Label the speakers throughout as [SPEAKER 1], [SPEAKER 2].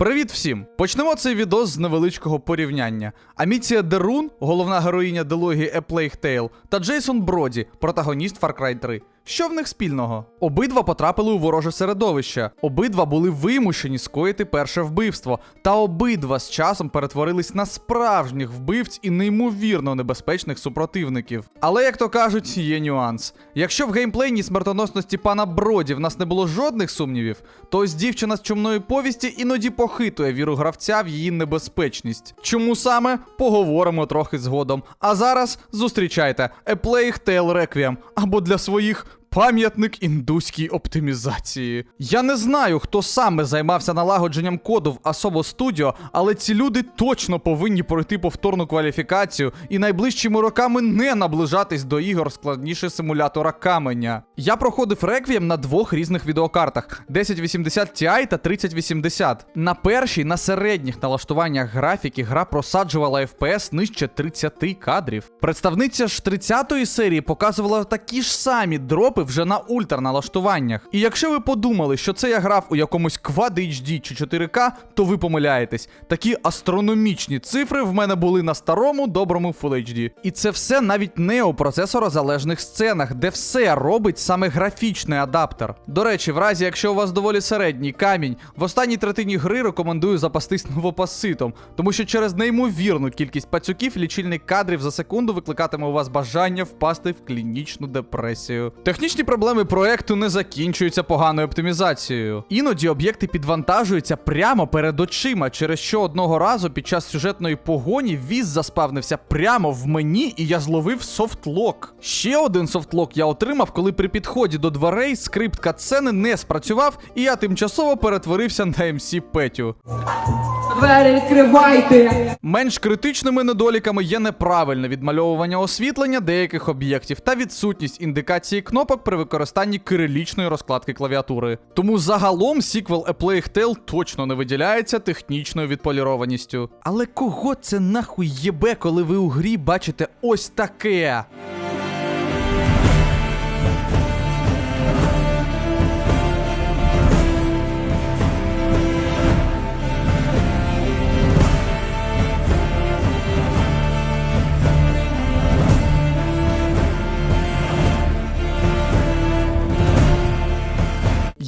[SPEAKER 1] Привіт всім! Почнемо цей відос з невеличкого порівняння. Аміція Дерун, головна героїня дилогії A Plague Tale, та Джейсон Броді, протагоніст Far Cry 3. Що в них спільного? Обидва потрапили у вороже середовище, обидва були вимушені скоїти перше вбивство, та обидва з часом перетворились на справжніх вбивць і неймовірно небезпечних супротивників. Але як то кажуть, є нюанс. Якщо в геймплейній смертоносності пана Броді в нас не було жодних сумнівів, то ось дівчина з чумної повісті іноді похитує віру гравця в її небезпечність. Чому саме поговоримо трохи згодом. А зараз зустрічайте A Plague Tale Requiem або для своїх Пам'ятник індуській оптимізації. Я не знаю, хто саме займався налагодженням коду в Asobo Studio, але ці люди точно повинні пройти повторну кваліфікацію і найближчими роками не наближатись до ігор складніше симулятора каменя. Я проходив реквієм на двох різних відеокартах: 1080 Ti та 3080. На першій, на середніх налаштуваннях графіки, гра просаджувала FPS нижче 30 кадрів. Представниця ж 30-ї серії показувала такі ж самі дропи вже на ультраналаштуваннях. І якщо ви подумали, що це я грав у якомусь Quad HD чи 4К, то ви помиляєтесь. Такі астрономічні цифри в мене були на старому доброму Full HD. І це все навіть не у процесорозалежних сценах, де все робить саме графічний адаптер. До речі, в разі, якщо у вас доволі середній камінь, в останній третині гри рекомендую запастись новопаситом, тому що через неймовірну кількість пацюків лічильник кадрів за секунду викликатиме у вас бажання впасти в клінічну депресію. Технічні проблеми проекту не закінчуються поганою оптимізацією. Іноді об'єкти підвантажуються прямо перед очима, через що одного разу під час сюжетної погоні віз заспавнився прямо в мені, і я зловив софтлок. Ще один софтлок я отримав, коли при підході до дверей скрипт катсцени не спрацював, і я тимчасово перетворився на МС Петю.
[SPEAKER 2] Двері відкривайте!
[SPEAKER 1] Менш критичними недоліками є неправильне відмальовування освітлення деяких об'єктів та відсутність індикації кнопок при використанні кирилічної розкладки клавіатури. Тому загалом сіквел A Plague Tale точно не виділяється технічною відполірованістю. Але кого це нахуй єбе, коли ви у грі бачите ось таке?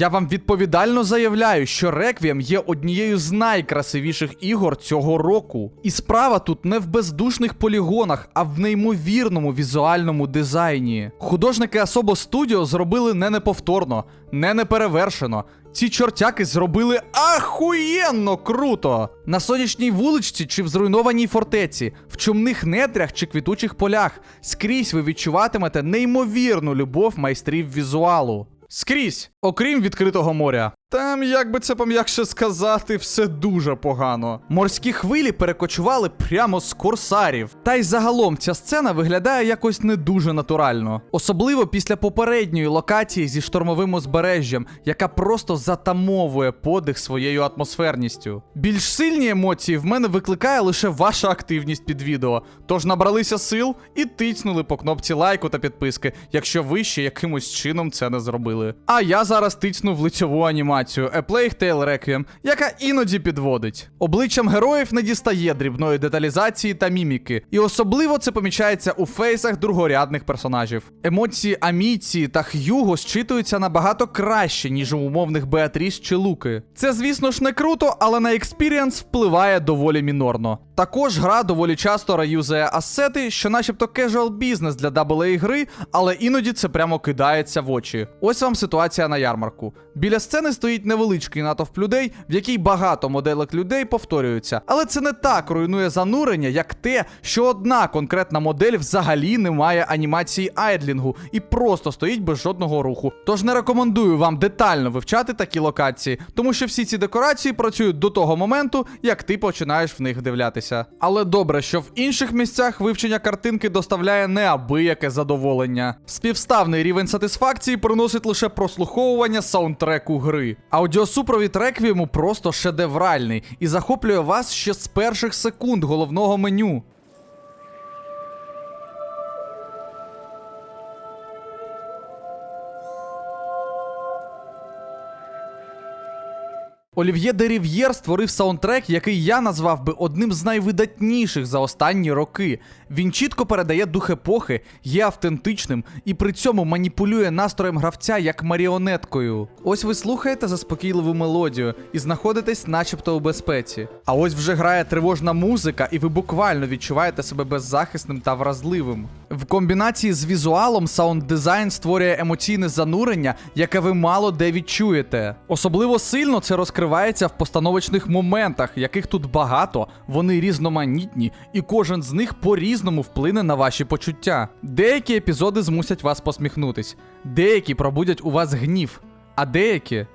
[SPEAKER 1] Я вам відповідально заявляю, що Реквієм є однією з найкрасивіших ігор цього року. І справа тут не в бездушних полігонах, а в неймовірному візуальному дизайні. Художники Asobo Studio зробили не неповторно, не неперевершено. Ці чортяки зробили ахуєнно круто! На сонячній вуличці чи в зруйнованій фортеці, в чумних нетрях чи квітучих полях. Скрізь ви відчуватимете неймовірну любов майстрів візуалу. Скрізь, окрім відкритого моря. Там, як би це пом'якше сказати, все дуже погано. Морські хвилі перекочували прямо з корсарів. Та й загалом ця сцена виглядає якось не дуже натурально. Особливо після попередньої локації зі штормовим узбережжям, яка просто затамовує подих своєю атмосферністю. Більш сильні емоції в мене викликає лише ваша активність під відео. Тож набралися сил і тицнули по кнопці лайку та підписки, якщо ви ще якимось чином це не зробили. А я зараз тицну в лицьову анімацію A Plague Tale Requiem, яка іноді підводить. Обличчям героїв не дістає дрібної деталізації та міміки, і особливо це помічається у фейсах другорядних персонажів. Емоції Аміції та Х'юго считуються набагато краще, ніж у умовних Беатріс чи Луки. Це, звісно ж, не круто, але на експірієнс впливає доволі мінорно. Також гра доволі часто реюзує асети, що начебто casual бізнес для AA гри, але іноді це прямо кидається в очі. Ось вам ситуація на ярмарку. Біля сцени стоїть невеличкий натовп людей, в якій багато моделек людей повторюються. Але це не так руйнує занурення, як те, що одна конкретна модель взагалі не має анімації айдлінгу і просто стоїть без жодного руху. Тож не рекомендую вам детально вивчати такі локації, тому що всі ці декорації працюють до того моменту, як ти починаєш в них вдивлятися. Але добре, що в інших місцях вивчення картинки доставляє неабияке задоволення. Співставний рівень сатисфакції приносить лише прослуховування саундтреку гри. Аудіосупровід реквієму просто шедевральний і захоплює вас ще з перших секунд головного меню. Олів'є Дерів'єр створив саундтрек, який я назвав би одним з найвидатніших за останні роки. Він чітко передає дух епохи, є автентичним і при цьому маніпулює настроєм гравця як маріонеткою. Ось ви слухаєте заспокійливу мелодію і знаходитесь, начебто, у безпеці. А ось вже грає тривожна музика, і ви буквально відчуваєте себе беззахисним та вразливим. В комбінації з візуалом саунд-дизайн створює емоційне занурення, яке ви мало де відчуєте. Особливо сильно це розкривається в постановочних моментах, яких тут багато, вони різноманітні, і кожен з них по-різному вплине на ваші почуття. Деякі епізоди змусять вас посміхнутись, деякі пробудять у вас гнів, а деякі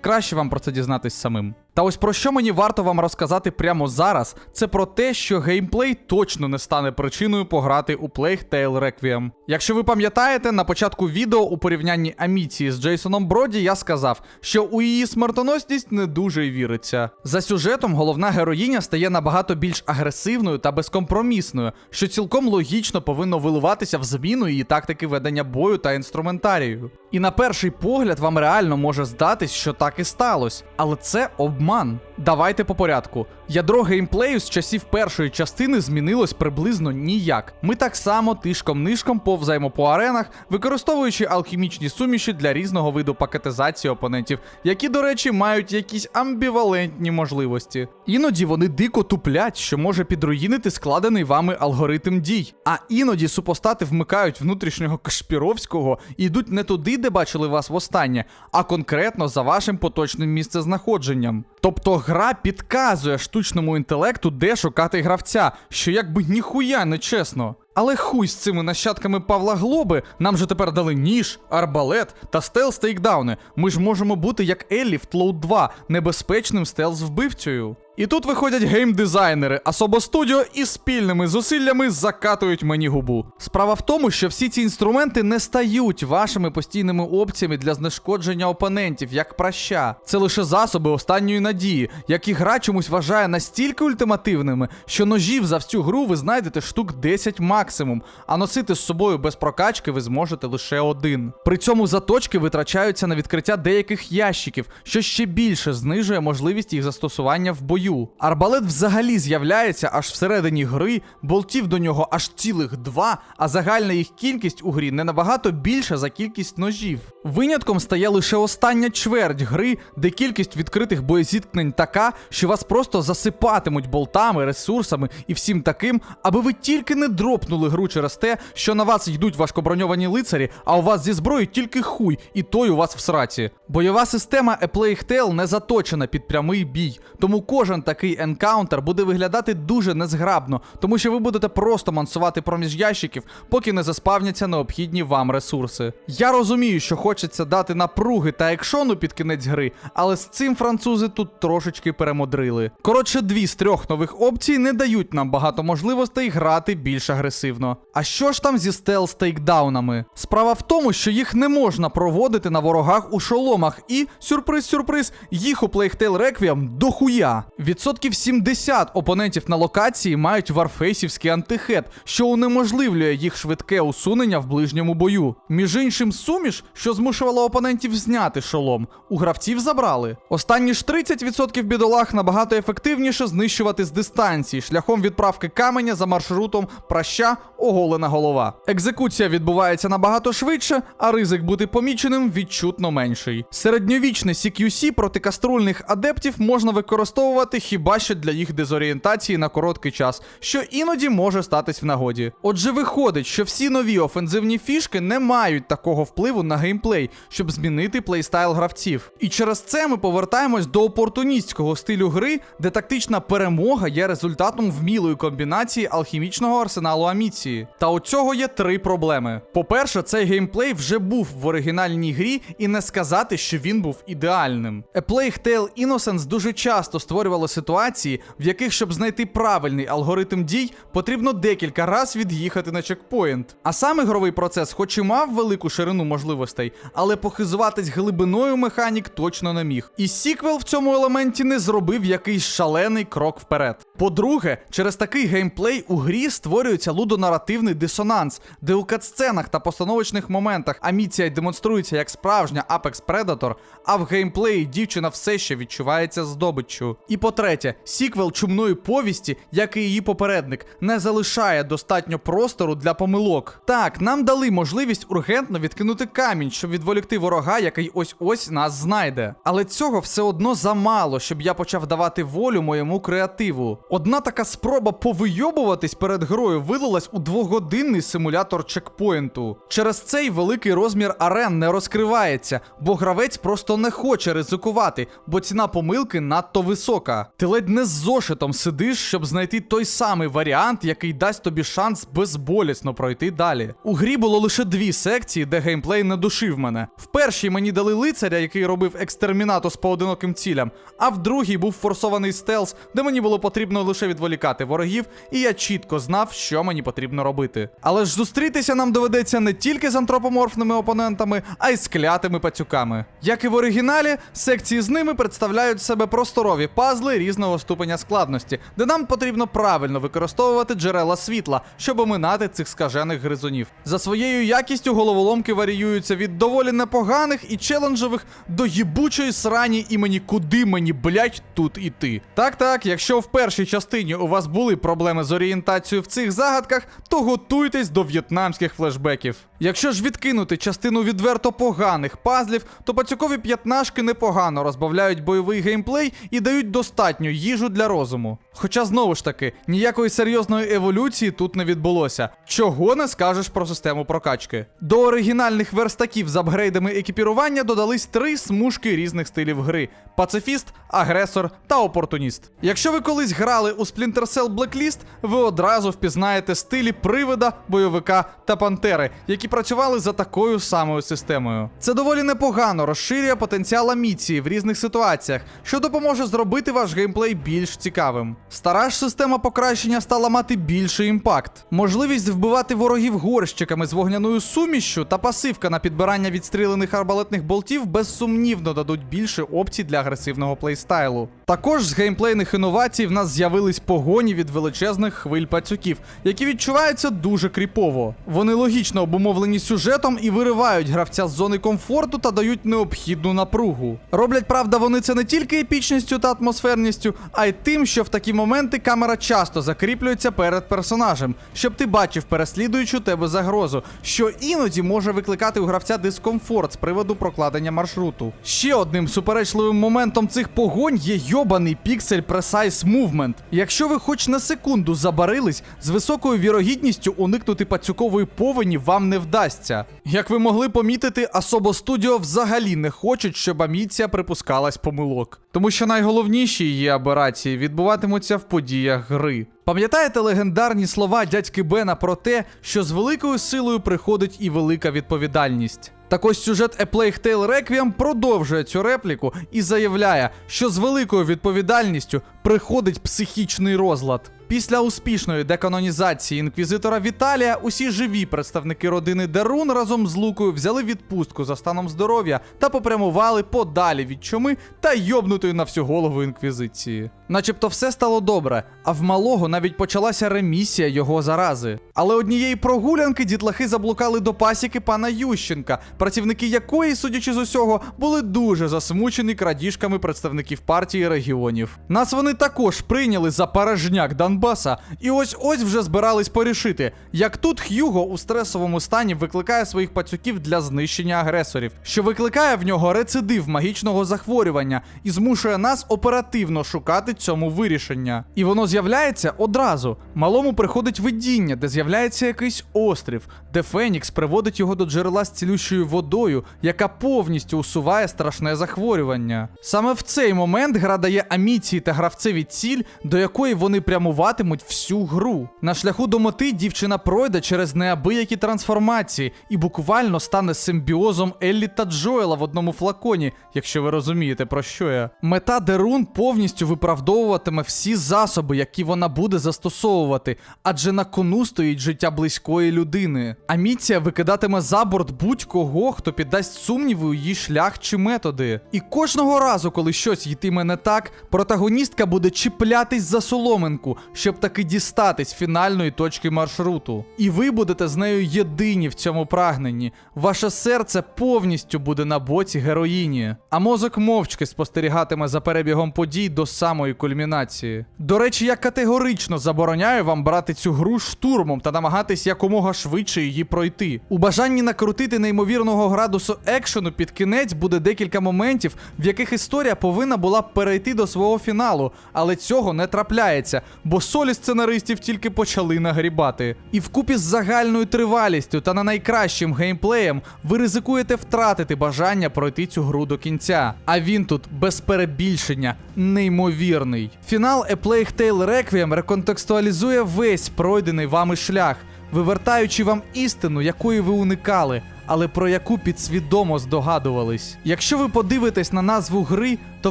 [SPEAKER 1] краще вам про це дізнатись самим. Та ось про що мені варто вам розказати прямо зараз, це про те, що геймплей точно не стане причиною пограти у Plague Tale Requiem. Якщо ви пам'ятаєте, на початку відео у порівнянні Аміції з Джейсоном Броді я сказав, що у її смертоносність не дуже й віриться. За сюжетом головна героїня стає набагато більш агресивною та безкомпромісною, що цілком логічно повинно виливатися в зміну її тактики ведення бою та інструментарію. І на перший погляд вам реально може здатись, що так і сталося, але це обман. Давайте по порядку. Ядро геймплею з часів першої частини змінилось приблизно ніяк. Ми так само тишком-нишком повзаємо по аренах, використовуючи алхімічні суміші для різного виду пакетизації опонентів, які, до речі, мають якісь амбівалентні можливості. Іноді вони дико туплять, що може підруїнити складений вами алгоритм дій. А іноді супостати вмикають внутрішнього Кашпіровського і йдуть не туди, де бачили вас востаннє, а конкретно за вашим поточним місцезнаходженням. Тобто гра підказує штучному інтелекту, де шукати гравця, що якби ніхуя не чесно. Але хуй з цими нащадками Павла Глоби, нам же тепер дали ніж, арбалет та стелс тейкдауни. Ми ж можемо бути як Еллі в Тлоу 2, небезпечним стелс-вбивцею. І тут виходять геймдизайнери, Особо Студіо і спільними зусиллями закатують мені губу. Справа в тому, що всі ці інструменти не стають вашими постійними опціями для знешкодження опонентів, як праща. Це лише засоби останньої надії, які гра чомусь вважає настільки ультимативними, що ножів за всю гру ви знайдете штук 10 максимум, а носити з собою без прокачки ви зможете лише один. При цьому заточки витрачаються на відкриття деяких ящиків, що ще більше знижує можливість їх застосування в бою. Арбалет взагалі з'являється аж всередині гри, болтів до нього аж цілих два, а загальна їх кількість у грі не набагато більша за кількість ножів. Винятком стає лише остання чверть гри, де кількість відкритих боєзіткнень така, що вас просто засипатимуть болтами, ресурсами і всім таким, аби ви тільки не дропнули гру через те, що на вас йдуть важкоброньовані лицарі, а у вас зі зброєю тільки хуй, і той у вас в сраці. Бойова система A Plague Tale не заточена під прямий бій, тому кожен такий енкаунтер буде виглядати дуже незграбно, тому що ви будете просто мансувати проміж ящиків, поки не заспавняться необхідні вам ресурси. Я розумію, що хочеться дати напруги та екшону під кінець гри, але з цим французи тут трошечки перемудрили. Коротше, дві з трьох нових опцій не дають нам багато можливостей грати більш агресивно. А що ж там зі стелс тейкдаунами? Справа в тому, що їх не можна проводити на ворогах у шоломах, і сюрприз-сюрприз, їх у Plague Tale Requiem дохуя. Відсотків 70 опонентів на локації мають варфейсівський антихет, що унеможливлює їх швидке усунення в ближньому бою. Між іншим, суміш, що змушувала опонентів зняти шолом, у гравців забрали. Останні ж 30% бідолах набагато ефективніше знищувати з дистанції шляхом відправки каменя за маршрутом праща оголена голова. Екзекуція відбувається набагато швидше, а ризик бути поміченим відчутно менший. Середньовічне CQC проти каструльних адептів можна використовувати хіба що для їх дезорієнтації на короткий час, що іноді може статись в нагоді. Отже, виходить, що всі нові офензивні фішки не мають такого впливу на геймплей, щоб змінити плейстайл гравців. І через це ми повертаємось до опортуністського стилю гри, де тактична перемога є результатом вмілої комбінації алхімічного арсеналу аміції. Та у цього є три проблеми. По-перше, цей геймплей вже був в оригінальній грі, і не сказати, що він був ідеальним. A Plague Tale Innocence дуже часто створювало ситуації, в яких, щоб знайти правильний алгоритм дій, потрібно декілька разів від'їхати на чекпоінт. А сам ігровий процес, хоч і мав велику ширину можливостей, але похизуватись глибиною механік точно не міг. І сіквел в цьому елементі не зробив якийсь шалений крок вперед. По-друге, через такий геймплей у грі створюються псевдонаративний дисонанс, де у катсценах та постановочних моментах Аміція демонструється як справжня Apex Predator, а в геймплеї дівчина все ще відчувається здобиччю. І по-третє, сіквел чумної повісті, як і її попередник, не залишає достатньо простору для помилок. Так, нам дали можливість ургентно відкинути камінь, щоб відволікти ворога, який ось ось нас знайде. Але цього все одно замало, щоб я почав давати волю моєму креативу. Одна така спроба повийобуватись перед грою вилилась у двогодинний симулятор чекпоінту. Через цей великий розмір арен не розкривається, бо гравець просто не хоче ризикувати, бо ціна помилки надто висока. Ти ледь не з зошитом сидиш, щоб знайти той самий варіант, який дасть тобі шанс безболісно пройти далі. У грі було лише дві секції, де геймплей не душив мене. В першій мені дали лицаря, який робив екстермінату з поодиноким цілям, а в другій був форсований стелс, де мені було потрібно лише відволікати ворогів, і я чітко знав, що мені потрібно робити. Але ж зустрітися нам доведеться не тільки з антропоморфними опонентами, а й з клятими пацюками. Як і в оригіналі, секції з ними представляють себе просторові пазли різного ступеня складності, де нам потрібно правильно використовувати джерела світла, щоб оминати цих скажених гризунів. За своєю якістю головоломки варіюються від доволі непоганих і челенджових до їбучої срані імені куди мені блять тут іти. Так, так, якщо в першій частині у вас були проблеми з орієнтацією в цих загадках, то готуйтесь до в'єтнамських флешбеків. Якщо ж відкинути частину відверто поганих пазлів, то пацюкові п'ятнашки непогано розбавляють бойовий геймплей і дають достатню їжу для розуму. Хоча знову ж таки, ніякої серйозної еволюції тут не відбулося. Чого не скажеш про систему прокачки? До оригінальних верстаків з апгрейдами екіпірування додались три смужки різних стилів гри: пацифіст, агресор та опортуніст. Якщо ви колись грали у Splinter Cell Blacklist, ви одразу впізнаєте стилі привида, бойовика та пантери, які працювали за такою самою системою. Це доволі непогано розширює потенціал аміції в різних ситуаціях, що допоможе зробити ваш геймплей більш цікавим. Стара ж система покращення стала мати більший імпакт. Можливість вбивати ворогів горщиками з вогняною сумішшю та пасивка на підбирання відстрілених арбалетних болтів безсумнівно дадуть більше опцій для агресивного плейстайлу. Також з геймплейних інновацій в нас з'явились погоні від величезних хвиль пацюків, які відчуваються дуже кріпово. Вони логічно обумовлені сюжетом і виривають гравця з зони комфорту та дають необхідну напругу. Роблять, правда, вони це не тільки епічністю та атмосферністю, а й тим, що в такі моменти камера часто закріплюється перед персонажем, щоб ти бачив переслідуючу тебе загрозу, що іноді може викликати у гравця дискомфорт з приводу прокладення маршруту. Ще одним суперечливим моментом цих погонь є йобаний піксель Precise Movement. Якщо ви хоч на секунду забарились, з високою вірогідністю уникнути пацюкової повені вам не вдасться. Як ви могли помітити, Особо Studio взагалі не хочуть, щоб аміція припускалась помилок. Тому що найголовніші її аберації відбуватимуться в подіях гри. Пам'ятаєте легендарні слова дядьки Бена про те, що з великою силою приходить і велика відповідальність? Так ось сюжет A Plague Tale Requiem продовжує цю репліку і заявляє, що з великою відповідальністю приходить психічний розлад. Після успішної деканонізації інквізитора Віталія усі живі представники родини Дерун разом з Лукою взяли відпустку за станом здоров'я та попрямували подалі від чуми та йобнутої на всю голову інквізиції. Начебто все стало добре, а в малого навіть почалася ремісія його зарази. Але однієї прогулянки дітлахи заблукали до пасіки пана Ющенка, працівники якої, судячи з усього, були дуже засмучені крадіжками представників партії регіонів. Нас вони також прийняли за порожняк Донбаса, і ось ось вже збирались порішити, як тут Х'юго у стресовому стані викликає своїх пацюків для знищення агресорів, що викликає в нього рецидив магічного захворювання і змушує нас оперативно шукати цьому вирішення. І воно з'являється одразу. Малому приходить видіння, де з'являється якийсь острів, де Фенікс приводить його до джерела з цілющою водою, яка повністю усуває страшне захворювання. Саме в цей момент гра дає аміції та гравцеві ціль, до якої вони прямуватимуть всю гру. На шляху до мети дівчина пройде через неабиякі трансформації і буквально стане симбіозом Еллі та Джоела в одному флаконі, якщо ви розумієте про що я. Мета Дерун повністю виправдовуватиме всі засоби, які вона буде застосовувати, адже на кону стоїть життя близької людини. Аміція викидатиме за борт будь-кого, хто піддасть сумніву її шлях чи методи. І кожного разу, коли щось йтиме не так, протагоністка буде чіплятись за соломинку, щоб таки дістатись фінальної точки маршруту. І ви будете з нею єдині в цьому прагненні. Ваше серце повністю буде на боці героїні, а мозок мовчки спостерігатиме за перебігом подій до самої кульмінації. До речі, я категорично забороняю вам брати цю гру штурмом та намагатись якомога швидше її пройти. У бажанні накрутити неймовірного градусу екшену під кінець буде декілька моментів, в яких історія повинна була б перейти до свого фіналу, але цього не трапляється, бо солі сценаристів тільки почали нагрібати. І вкупі з загальною тривалістю та на найкращим геймплеєм ви ризикуєте втратити бажання пройти цю гру до кінця. А він тут без перебільшення неймовірний. Фінал A Plague Tale Requiem реконтекстуалізує весь пройдений вами шлях, вивертаючи вам істину, якої ви уникали, але про яку підсвідомо здогадувались. Якщо ви подивитесь на назву гри, то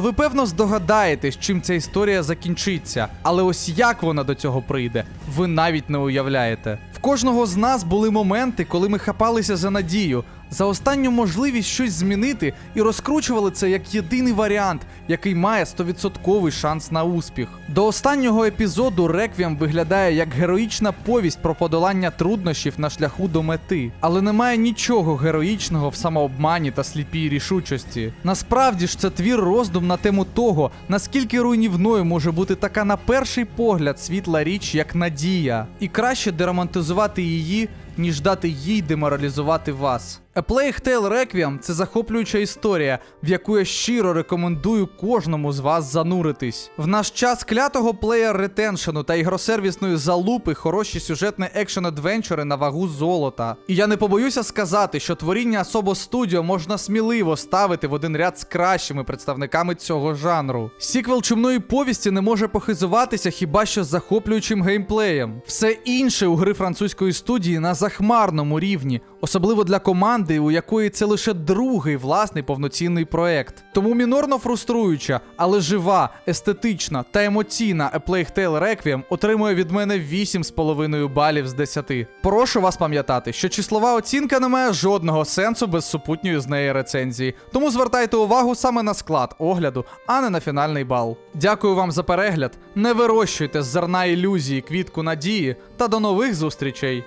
[SPEAKER 1] ви певно здогадаєтесь, чим ця історія закінчиться. Але ось як вона до цього прийде, ви навіть не уявляєте. В кожного з нас були моменти, коли ми хапалися за надію, за останню можливість щось змінити і розкручували це як єдиний варіант, який має 100% шанс на успіх. До останнього епізоду Реквієм виглядає як героїчна повість про подолання труднощів на шляху до мети, але немає нічого героїчного в самообмані та сліпій рішучості. Насправді ж це твір роздум на тему того, наскільки руйнівною може бути така на перший погляд світла річ, як надія, і краще деромантизувати її ніж дати їй деморалізувати вас. A Plague Tale Requiem – це захоплююча історія, в яку я щиро рекомендую кожному з вас зануритись. В наш час клятого плеєр ретеншену та ігросервісної залупи хороші сюжетні екшен адвенчури на вагу золота. І я не побоюся сказати, що творіння Asobo Studio можна сміливо ставити в один ряд з кращими представниками цього жанру. Сіквел чумної повісті не може похизуватися хіба що з захоплюючим геймплеєм. Все інше у гри французької студії на захмарному рівні, особливо для команди, у якої це лише другий власний повноцінний проект. Тому мінорно фруструюча, але жива, естетична та емоційна A Plague Tale Requiem отримує від мене 8,5 балів з 10. Прошу вас пам'ятати, що числова оцінка не має жодного сенсу без супутньої з неї рецензії. Тому звертайте увагу саме на склад огляду, а не на фінальний бал. Дякую вам за перегляд. Не вирощуйте з зерна ілюзії квітку надії та до нових зустрічей.